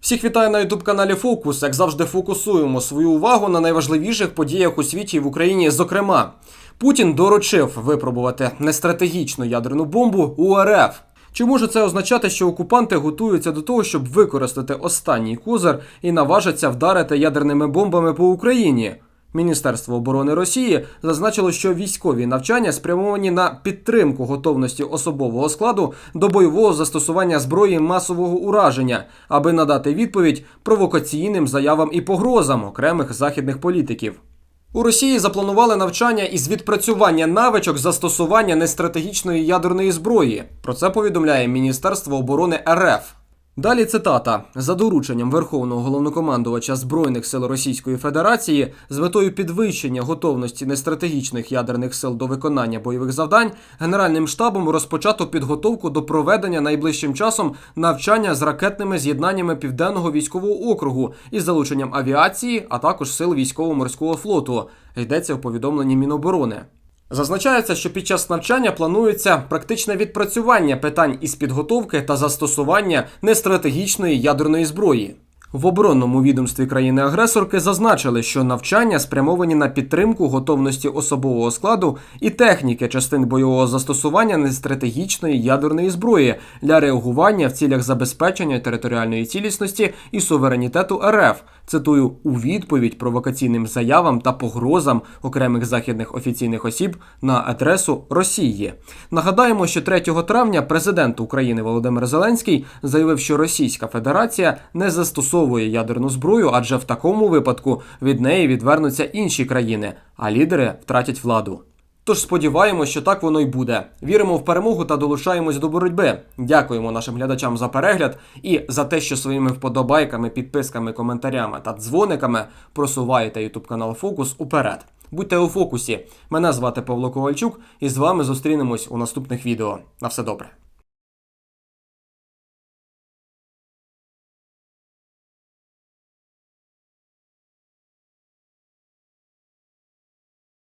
Всіх вітаю на ютуб каналі Фокус. Як завжди, фокусуємо свою увагу на найважливіших подіях у світі і в Україні. Зокрема, Путін доручив випробувати нестратегічну ядерну бомбу у РФ. Чи може це означати, що окупанти готуються до того, щоб використати останній козир і наважаться вдарити ядерними бомбами по Україні? Міністерство оборони Росії зазначило, що військові навчання спрямовані на підтримку готовності особового складу до бойового застосування зброї масового ураження, аби надати відповідь провокаційним заявам і погрозам окремих західних політиків. У Росії запланували навчання із відпрацювання навичок застосування нестратегічної ядерної зброї. Про це повідомляє Міністерство оборони РФ. Далі цитата за дорученням Верховного головнокомандувача Збройних сил Російської Федерації з метою підвищення готовності нестратегічних ядерних сил до виконання бойових завдань Генеральним штабом розпочато підготовку до проведення найближчим часом навчання з ракетними з'єднаннями південного військового округу із залученням авіації, а також сил військово-морського флоту. Йдеться в повідомленні Міноборони. Зазначається, що під час навчання планується практичне відпрацювання питань із підготовки та застосування нестратегічної ядерної зброї. В оборонному відомстві країни-агресорки зазначили, що навчання спрямовані на підтримку готовності особового складу і техніки частин бойового застосування нестратегічної ядерної зброї для реагування в цілях забезпечення територіальної цілісності і суверенітету РФ. Цитую у відповідь провокаційним заявам та погрозам окремих західних офіційних осіб на адресу Росії. Нагадаємо, що 3 травня президент України Володимир Зеленський заявив, що Російська Федерація не застосовує ядерну зброю, адже в такому випадку від неї відвернуться інші країни, а лідери втратять владу. Тож сподіваємось, що так воно й буде. Віримо в перемогу та долучаємось до боротьби. Дякуємо нашим глядачам за перегляд і за те, що своїми вподобайками, підписками, коментарями та дзвониками просуваєте YouTube канал Фокус уперед. Будьте у фокусі. Мене звати Павло Ковальчук, і з вами зустрінемось у наступних відео. На все добре.